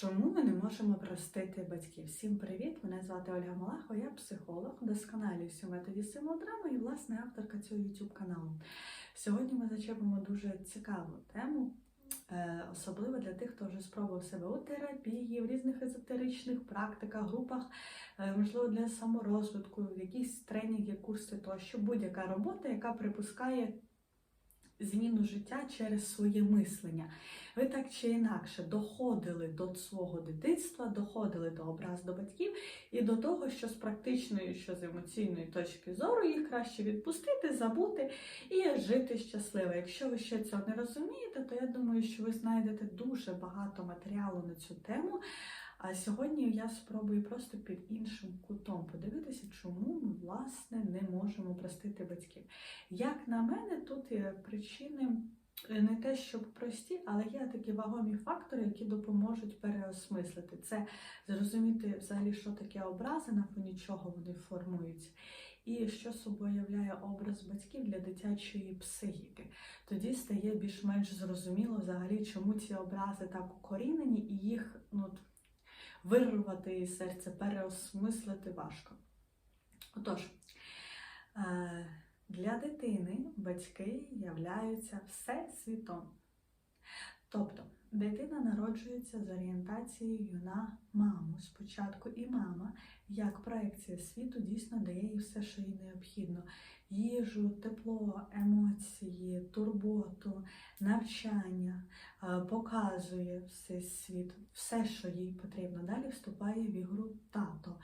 Чому ми не можемо простити батьків? Всім привіт! Мене звати Ольга Малахова, я психолог, досконалююся у методі символдрами і власне авторка цього YouTube каналу. Сьогодні ми зачепимо дуже цікаву тему, е, особливо для тих, хто вже спробував себе у терапії, в різних езотеричних практиках, групах, е, можливо, для саморозвитку, якісь тренінги, курси тощо, будь-яка робота, яка припускає зміну життя через своє мислення. Ви так чи інакше доходили до свого дитинства, доходили до образ до батьків і до того, що з практичної, що з емоційної точки зору їх краще відпустити, забути і жити щасливо. Якщо ви ще цього не розумієте, то я думаю, що ви знайдете дуже багато матеріалу на цю тему. А сьогодні я спробую просто під іншим кутом чому ми власне не можемо простити батьків. Як на мене, тут є причини е, не те, щоб прості, але є такі вагомі фактори, які допоможуть переосмислити це, зрозуміти взагалі, що таке образи, на фоні чого вони формуються. І що собою являє образ батьків для дитячої психіки. Тоді стає більш-менш зрозуміло взагалі, чому ці образи так укорінені, і їх ну, вирвати із серця, переосмислити важко. Отож, е, для дитини батьки являються всесвітом. Тобто, дитина народжується з орієнтацією на маму спочатку, і мама, як проекція світу, дійсно дає їй все, що їй необхідно: їжу, тепло, емоції, турботу, навчання, е, показує всей світ, все, що їй потрібно. Далі вступає в ігру тато.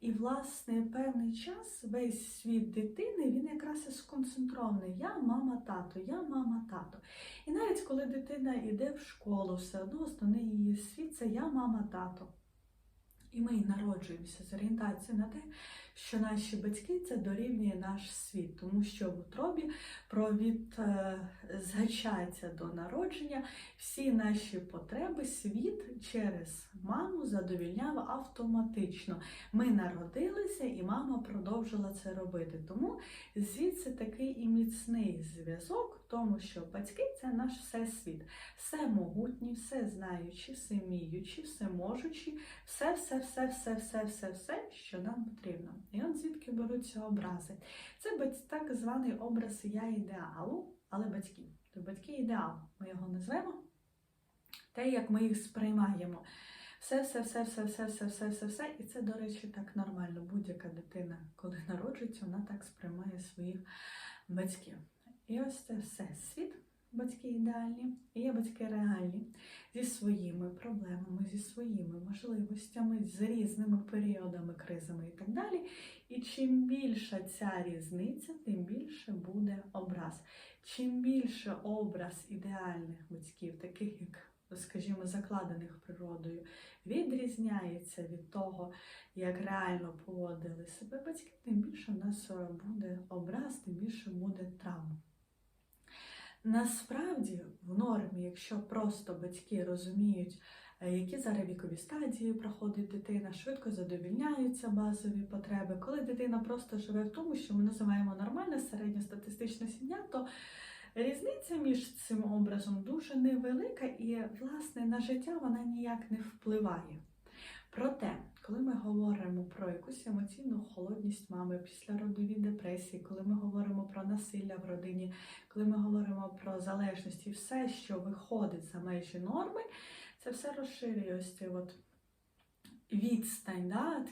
І, власне, певний час весь світ дитини він якраз і сконцентрований. Я мама, тато, я мама, тато. І навіть коли дитина йде в школу, все одно основний її світ це я мама, тато. І ми народжуємося з орієнтацією на те, що наші батьки це дорівнює наш світ, тому що в утробі провід е, згачається до народження, всі наші потреби світ через маму задовільняв автоматично. Ми народилися, і мама продовжила це робити. Тому звідси такий і міцний зв'язок тому, що батьки це наш всесвіт, все могутні, все знаючі, все вміючі, все можучі, все, все, все, все, все, все, все, що нам потрібно. І от звідки беруться образи. Це так званий образ я ідеалу, але батьків. То батьки ідеал. Ми його назвемо. Те, як ми їх сприймаємо. Все, все, все, все, все, все, все, все, все. І це, до речі, так нормально. Будь-яка дитина, коли народжується, вона так сприймає своїх батьків. І ось це все світ, батьки ідеальні, і є батьки реальні зі своїми проблемами, зі своїми можливостями, з різними періодами, кризами і так далі. І чим більша ця різниця, тим більше буде образ. Чим більше образ ідеальних батьків, таких як, скажімо, закладених природою, відрізняється від того, як реально поводили себе батьки, тим більше в нас буде образ, тим більше буде травм. Насправді, в нормі, якщо просто батьки розуміють, е, які зараз вікові стадії проходить дитина, швидко задовільняються базові потреби. Коли дитина просто живе в тому, що ми називаємо нормальна середньостатистична сім'я, то різниця між цим образом дуже невелика і, власне, на життя вона ніяк не впливає. Проте, коли ми говоримо про якусь емоційну холодність мами, післяродові депресії, коли ми говоримо про насилля в родині, коли ми говоримо про залежність і все, що виходить за межі норми, це все розширює ось цей от відстань, да?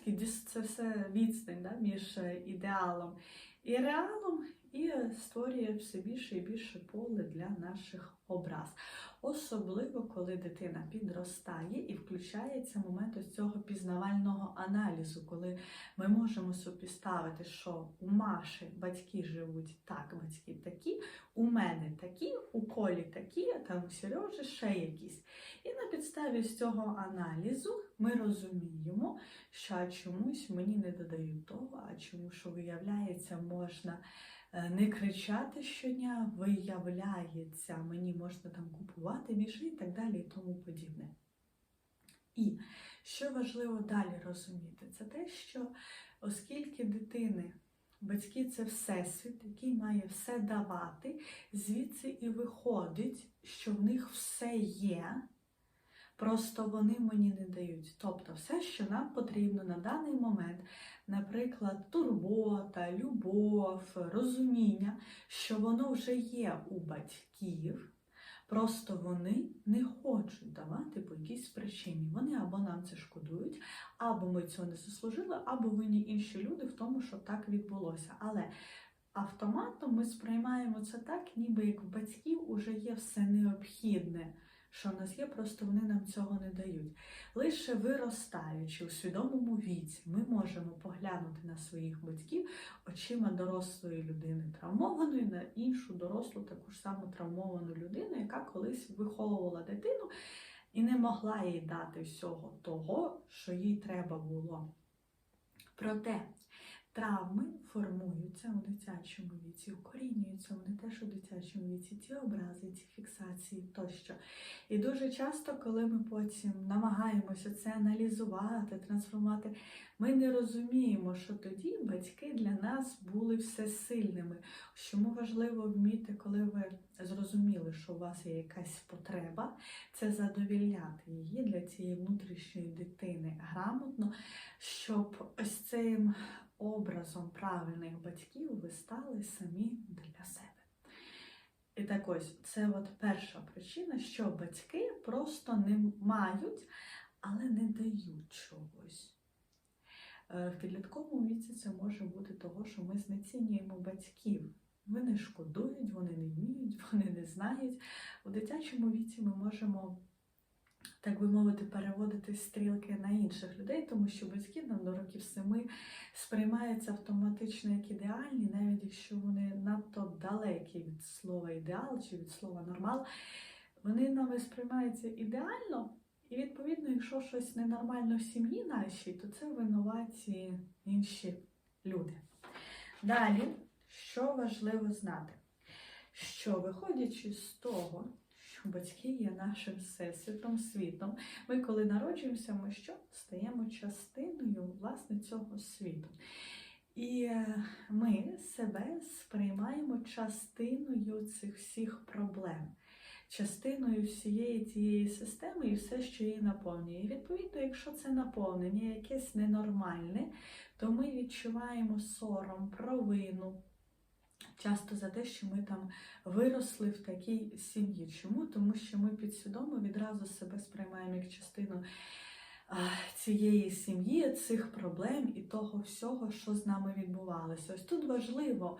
це все відстань да? між е, ідеалом і реалом, і створює все більше і більше поле для наших образ. Особливо, коли дитина підростає і включається момент ось цього пізнавального аналізу, коли ми можемо супіставити, що у Маші батьки живуть так, батьки такі, у мене такі, у Колі такі, а там у Сережі ще якісь. І на підставі з цього аналізу ми розуміємо, що чомусь мені не додають того, а чому що виявляється, можна не кричати щодня, виявляється, мені можна там купувати більше і так далі, і тому подібне. І що важливо далі розуміти, це те, що оскільки дитини батьки це всесвіт, який має все давати, звідси і виходить, що в них все є. Просто вони мені не дають. Тобто, все, що нам потрібно на даний момент, наприклад, турбота, любов, розуміння, що воно вже є у батьків. Просто вони не хочуть давати по якійсь причині. Вони або нам це шкодують, або ми цього не заслужили, або винні інші люди в тому, що так відбулося. Але автоматом ми сприймаємо це так, ніби як в батьків уже є все необхідне, що в нас є, просто вони нам цього не дають. Лише виростаючи у свідомому віці, ми можемо поглянути на своїх батьків очима дорослої людини, травмованої на іншу дорослу, таку ж саму травмовану людину, яка колись виховувала дитину і не могла їй дати всього того, що їй треба було. Проте травми формуються у дитячому віці, укорінюються вони теж у дитячому віці, ці образи, ці фіксації тощо. І дуже часто, коли ми потім намагаємося це аналізувати, трансформувати, ми не розуміємо, що тоді батьки для нас були всесильними. Чому важливо вміти, коли ви зрозуміли, що у вас є якась потреба, це задовільняти її для цієї внутрішньої дитини грамотно, щоб ось цим образом правильних батьків ви стали самі для себе. І так ось, це от перша причина, що батьки просто не мають, але не дають чогось. Е, В підлітковому віці це може бути того, що ми знецінюємо батьків. Вони шкодують, вони не вміють, вони не знають. У дитячому віці ми можемо, так би мовити, переводити стрілки на інших людей, тому що батьки нам до років семи сприймаються автоматично як ідеальні, навіть якщо вони надто далекі від слова ідеал чи від слова нормал, вони нами сприймаються ідеально. І відповідно, якщо щось ненормально в сім'ї нашій, то це винуваті інші люди. Далі, що важливо знати, що виходячи з того, що батьки є нашим всесвітом, світом, ми, коли народжуємося, ми що стаємо частиною власне цього світу. І е, ми себе сприймаємо частиною цих всіх проблем частиною всієї цієї системи і все, що її наповнює. І відповідно, якщо це наповнення якесь ненормальне, то ми відчуваємо сором, провину. Часто за те, що ми там виросли в такій сім'ї. Чому? Тому що ми підсвідомо відразу себе сприймаємо як частину цієї сім'ї, цих проблем і того всього, що з нами відбувалося. Ось тут важливо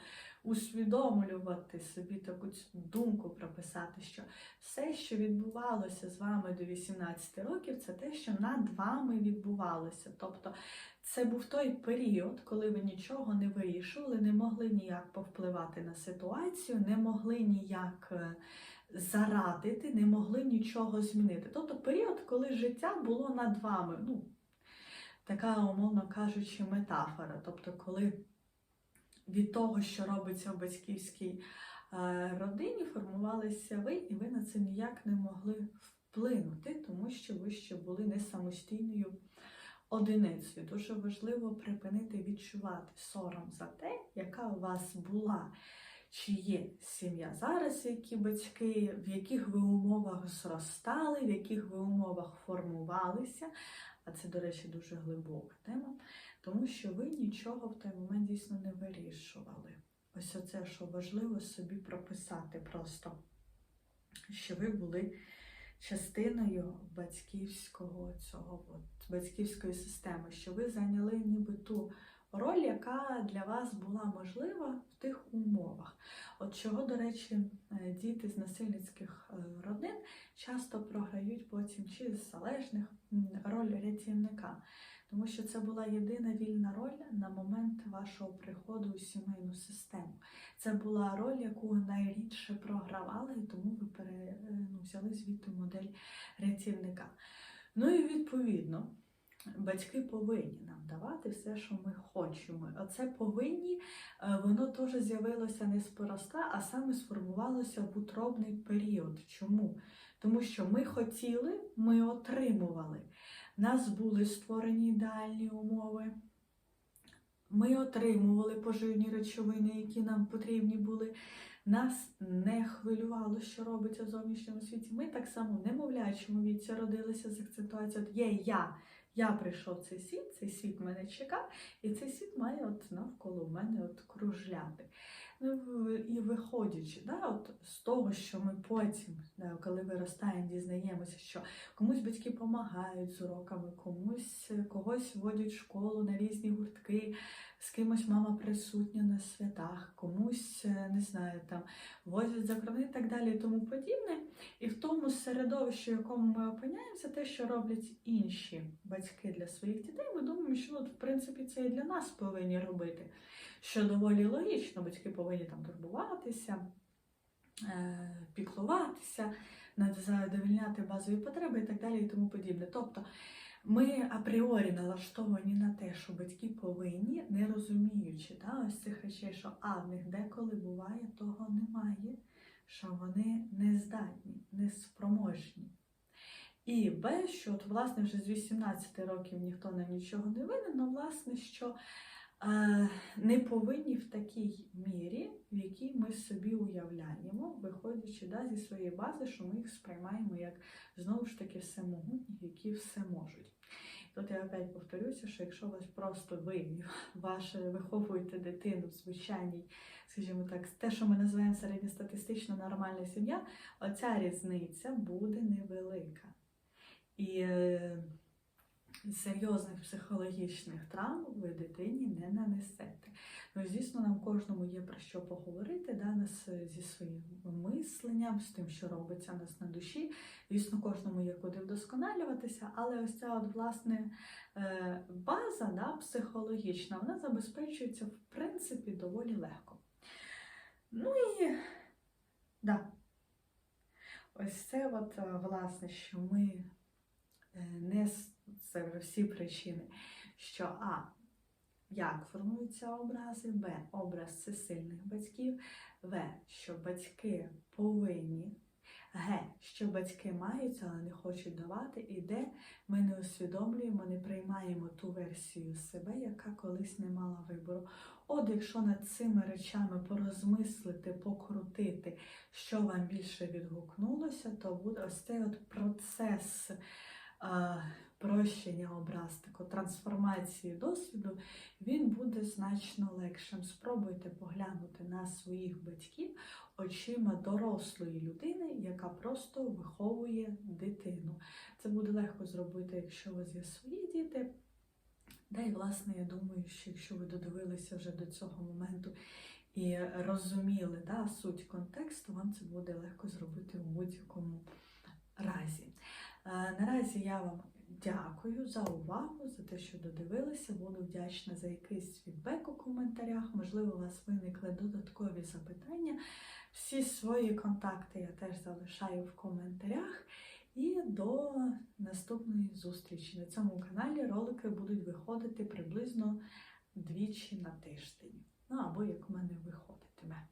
усвідомлювати собі таку думку прописати, що все, що відбувалося з вами до 18 років, це те, що над вами відбувалося. Тобто це був той період, коли ви нічого не вирішували, не могли ніяк повпливати на ситуацію, не могли ніяк е, зарадити, не могли нічого змінити. Тобто період, коли життя було над вами. Ну, така, умовно кажучи, метафора. Тобто, коли від того, що робиться в батьківській е, родині, формувалися ви, і ви на це ніяк не могли вплинути, тому що ви ще були не самостійною одиницею. Дуже важливо припинити відчувати сором за те, яка у вас була. Чи є сім'я зараз, які батьки, в яких ви умовах зростали, в яких ви умовах формувалися, а це, до речі, дуже глибока тема, тому що ви нічого в той момент дійсно не вирішували. Ось оце, що важливо собі прописати просто, що ви були частиною батьківського цього, от, батьківської системи, що ви зайняли ніби ту роль, яка для вас була можлива в тих умовах. От чого, до речі, е, діти з насильницьких е, родин часто програють потім чи з залежних роль рятівника. Тому що це була єдина вільна роль на момент вашого приходу у сімейну систему. Це була роль, яку найрідше програвали, і тому ви пере, е, ну, взяли звідти модель рятівника. Ну і відповідно, батьки повинні нам давати все, що ми хочемо. Оце повинні, е, воно теж з'явилося не спроста, а саме сформувалося в утробний період. Чому? Тому що ми хотіли, ми отримували. Нас були створені ідеальні умови. Ми отримували поживні речовини, які нам потрібні були. нас не хвилювало, що робиться в зовнішньому світі. Ми так само в немовлячому віці родилися з от є я. Я прийшов в цей світ, цей світ мене чекав, і цей світ має от навколо мене от кружляти. Ну, і виходячи да, от з того, що ми потім, да, коли виростаємо, дізнаємося, що комусь батьки допомагають з уроками, комусь е, когось водять в школу на різні гуртки, з кимось мама присутня на святах, комусь е, не знаю, там возять за кордон і так далі, і тому подібне. І в тому середовищі, в якому ми опиняємося, те, що роблять інші батьки для своїх дітей, ми думаємо, що ну, в принципі це і для нас повинні робити. Що доволі логічно, батьки повинні там турбуватися, е, піклуватися, задовольняти базові потреби і так далі, і тому подібне. Тобто ми апріорі налаштовані на те, що батьки повинні, не розуміючи да, ось цих речей, що а в них деколи буває, того немає, що вони не здатні, не спроможні. І Б, що от, власне вже з 18 років ніхто на нічого не винен, але власне, що не повинні в такій мірі, в якій ми собі уявляємо, виходячи да, зі своєї бази, що ми їх сприймаємо як знову ж таки всемогутні, які все можуть. Тут я опять повторюся, що якщо вас просто ви ваше виховуєте дитину в звичайній, скажімо так, те, що ми називаємо середньостатистично нормальна сім'я, оця різниця буде невелика. І е, серйозних психологічних травм ви дитині не нанесете. Ну, звісно, нам кожному є про що поговорити, да, нас зі своїм мисленням, з тим, що робиться у нас на душі. Звісно, кожному є куди вдосконалюватися, але ось ця от, власне, е, база да, психологічна, вона забезпечується в принципі доволі легко. Ну і да. Ось це от, власне, що ми е, не це вже всі причини, що А. Як формуються образи, Б. Образ всесильних батьків, В. Що батьки повинні, Г. Що батьки мають, але не хочуть давати, і Д. Ми не усвідомлюємо, не приймаємо ту версію себе, яка колись не мала вибору. От якщо над цими речами порозмислити, покрутити, що вам більше відгукнулося, то буде ось цей от процес а, прощення образ, тако, трансформації досвіду, він буде значно легшим. Спробуйте поглянути на своїх батьків очима дорослої людини, яка просто виховує дитину. Це буде легко зробити, якщо у вас є свої діти. Да, і власне, я думаю, що якщо ви додивилися вже до цього моменту і розуміли да, суть контексту, вам це буде легко зробити у будь-якому разі. Е, Наразі я вам дякую за увагу, за те, що додивилися. Буду вдячна за якийсь фідбек у коментарях. Можливо, у вас виникли додаткові запитання. Всі свої контакти я теж залишаю в коментарях. І до наступної зустрічі. На цьому каналі ролики будуть виходити приблизно двічі на тиждень. Ну або як в мене виходитиме.